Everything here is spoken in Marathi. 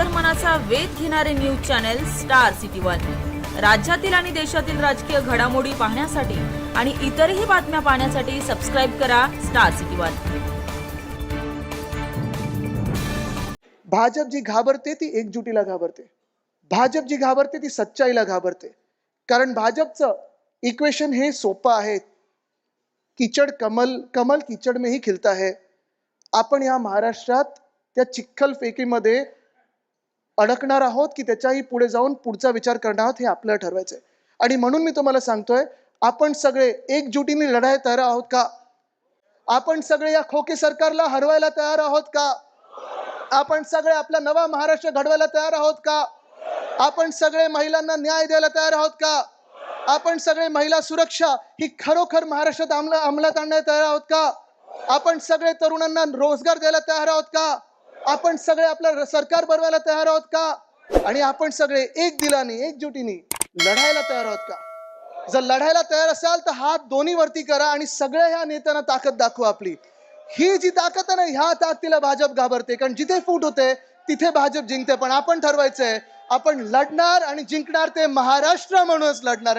अंतर्मनाचा वेध घेणारे news channel Star City One. राज्यातील आणि देशातील राजकीय घडामोडी पाहण्यासाठी आणि इतरही बातम्या पाहण्यासाठी सबस्क्राईब करा स्टार सिटी वन. भाजप जी घाबरते ती एकजुटीला घाबरते. भाजप जी घाबरते ती सच्चाईला घाबरते. कारण भाजपचं इक्वेशन हे सोपं आहे. किचड कमल कमल किचड मेही खिलता है आपण या महाराष्ट्रात त्या चिखल फेकीमध्ये अडकणार आहोत की त्याच्याही पुढे जाऊन पुढचा विचार करणार आहोत हे आपल्याला ठरवायचं आहे आणि म्हणून मी तुम्हाला सांगतोय आपण सगळे एकजुटीने लढायला तयार आहोत का? आपण सगळे या खोके सरकारला हरवायला तयार आहोत का? आपण सगळे आपला नवा महाराष्ट्र घडवायला तयार आहोत का? आपण सगळे महिलांना न्याय द्यायला तयार आहोत का? आपण सगळे महिला सुरक्षा ही खरोखर महाराष्ट्रात अंमलात आणण्यात तयार आहोत का? आपण सगळे तरुणांना रोजगार द्यायला तयार आहोत का? आपण सगळे आपलं सरकार बनवायला तयार आहोत का? आणि आपण सगळे एक दिलाने एकजुटीने लढायला तयार आहोत का? जर लढायला तयार असाल तर हात दोन्ही वरती करा आणि सगळ्या ह्या नेत्यांना ताकद दाखवा आपली. ही जी ताकद आहे ना ह्या ताकदीला भाजप घाबरते. कारण जिथे फूट होते तिथे भाजप जिंकते. पण आपण ठरवायचंय आपण लढणार आणि जिंकणार ते महाराष्ट्र म्हणूनच लढणार आणि